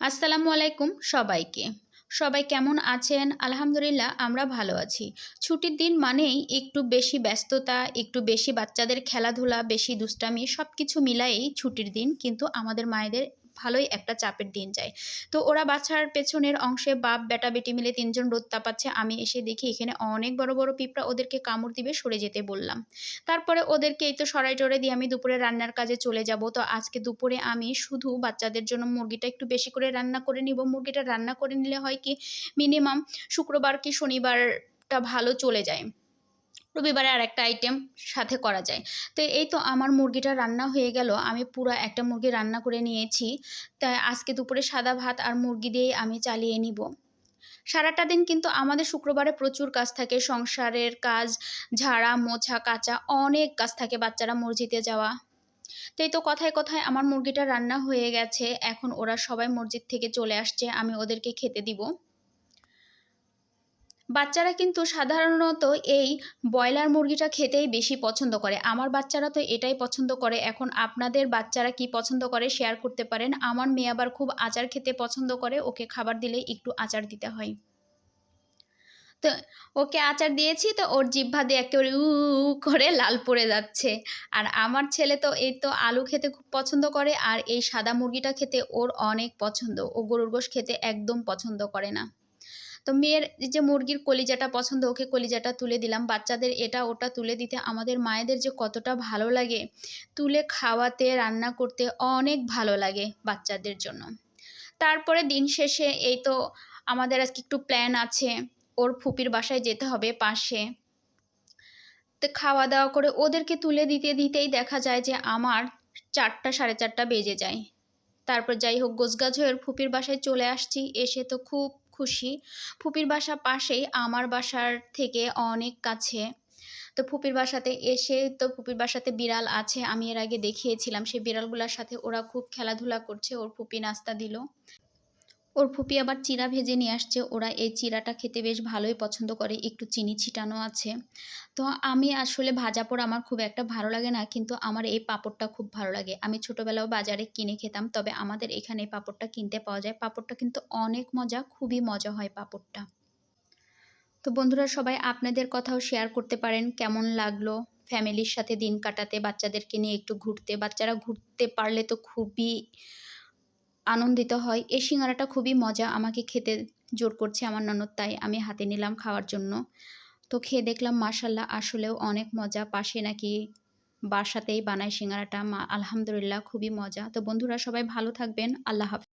আসসালামু আলাইকুম সবাইকে। সবাই কেমন আছেন? আলহামদুলিল্লাহ, আমরা ভালো আছি। ছুটির দিন মানেই একটু বেশি ব্যস্ততা, একটু বেশি বাচ্চাদের খেলাধুলা, বেশি দুষ্টামি সব কিছু মিলায়েই ছুটির দিন, কিন্তু আমাদের মায়েদের ভালোই একটা চাপের দিন যায়। তো ওরা বাচ্চার পেছনের অংশে বাপ, বেটা, বেটি মিলে তিনজন রোদ তাপাচ্ছে। আমি এসে দেখি এখানে অনেক বড় বড় পিঁপড়া ওদেরকে কামড় দিবে সরে যেতে বললাম। তারপরে ওদেরকে এই তো সরাই টরে দিয়ে আমি দুপুরে রান্নার কাজে চলে যাব। তো আজকে দুপুরে আমি শুধু বাচ্চাদের জন্য মুরগিটা একটু বেশি করে রান্না করে নিব। মুরগিটা রান্না করে নিলে হয় কি মিনিমাম শুক্রবার কি শনিবারটা ভালো চলে যায়। রবিবারে আর একটা আইটেম সাথে করা যায়। তো এই তো আমার মুরগিটা রান্না হয়ে গেল। আমি পুরো একটা মুরগি রান্না করে নিয়েছি। তাই আজকে দুপুরে সাদা ভাত আর মুরগি দিয়েই আমি চালিয়ে নিব। সারাটা দিন কিন্তু আমাদের শুক্রবারে প্রচুর কাজ থাকে। সংসারের কাজ, ঝাড়া, মোছা, কাঁচা অনেক কাজ থাকে বাচ্চারা মসজিদে যাওয়া। তো এই তো কথায় কথায় আমার মুরগিটা রান্না হয়ে গেছে। এখন ওরা সবাই মসজিদ থেকে চলে আসছে। আমি ওদেরকে খেতে দিব। বাচ্চারা কিন্তু সাধারণত এই ব্রয়লার মুরগিটা খেতেই বেশি পছন্দ করে। আমার বাচ্চারা তো এটাই পছন্দ করে। এখন আপনাদের বাচ্চারা কি পছন্দ করে শেয়ার করতে পারেন। আমার মেয়ে আবার খুব আচার খেতে পছন্দ করে। ওকে খাবার দিলে একটু আচার দিতে হয়। তো ওকে আচার দিয়েছি তো ওর জিভা দিয়ে একেবারে উ করে লাল পড়ে যাচ্ছে। আর আমার ছেলে তো এই তো আলু খেতে খুব পছন্দ করে। আর এই সাদা মুরগিটা খেতে ওর অনেক পছন্দ। ও গরুর গোশ খেতে একদম পছন্দ করে না। তো মেয়ের যে মুরগির কলিজাটা পছন্দ, ওকে কলিজাটা তুলে দিলাম। বাচ্চাদের এটা ওটা তুলে দিতে আমাদের মায়েদের যে কতটা ভালো লাগে, তুলে খাওয়াতে, রান্না করতে অনেক ভালো লাগে বাচ্চাদের জন্য। তারপরে দিন শেষে এই তো আমাদের আজকে একটু প্ল্যান আছে, ওর ফুপির বাসায় যেতে হবে পাশে। তো খাওয়া দাওয়া করে ওদেরকে তুলে দিতে দিতেই দেখা যায় যে আমার চারটা, সাড়ে চারটা বেজে যায়। তারপর যাই হোক, গোছগাছ হয়ে ফুপির বাসায় চলে আসছি। এসে তো খুব খুশি। ফুপির বাসা পাশেই, আমার বাসার থেকে অনেক কাছে। তো ফুপির বাসাতে এসে তো ফুপির বাসাতে বিড়াল আছে, আমি এর আগে দেখিয়েছিলাম। সেই বিড়ালগুলোর সাথে ওরা খুব খেলাধুলা করছে, ওর ফুপি নাস্তা দিল। ওর ফুপি আবার চিরা ভেজে নিয়ে আসছে। ওরা এই চিরাটা খেতে বেশ ভালোই পছন্দ করে। একটু চিনি ছিটানো আছে। তো আমি আসলে ভাজা পোড়া আমার খুব একটা ভালো লাগে না, কিন্তু আমার এই পাঁপড়টা খুব ভালো লাগে। আমি ছোটোবেলাও বাজারে কিনে খেতাম, তবে আমাদের এখানে এই পাঁপড়টা কিনতে পাওয়া যায়। পাঁপড়টা কিন্তু অনেক মজা, খুবই মজা হয় পাঁপড়টা। তো বন্ধুরা, সবাই আপনাদের কথাও শেয়ার করতে পারেন, কেমন লাগল? ফ্যামিলির সাথে দিন কাটাতে, বাচ্চাদেরকে নিয়ে একটু ঘুরতে। বাচ্চারা ঘুরতে পারলে তো খুবই আনন্দিত হয়। এই সিঙ্গারাটা খুবই মজা। আমাকে খেতে জোর করছে আমার ননদ, তাই আমি হাতে নিলাম খাওয়ার জন্য। তো খেয়ে দেখলাম মার্শাল্লাহ আসলেও অনেক মজা। পাশে নাকি বাসাতেই বানায় সিঙ্গারাটা। মা, আলহামদুলিল্লাহ, খুবই মজা। তো বন্ধুরা, সবাই ভালো থাকবেন। আল্লাহ হাফিজ।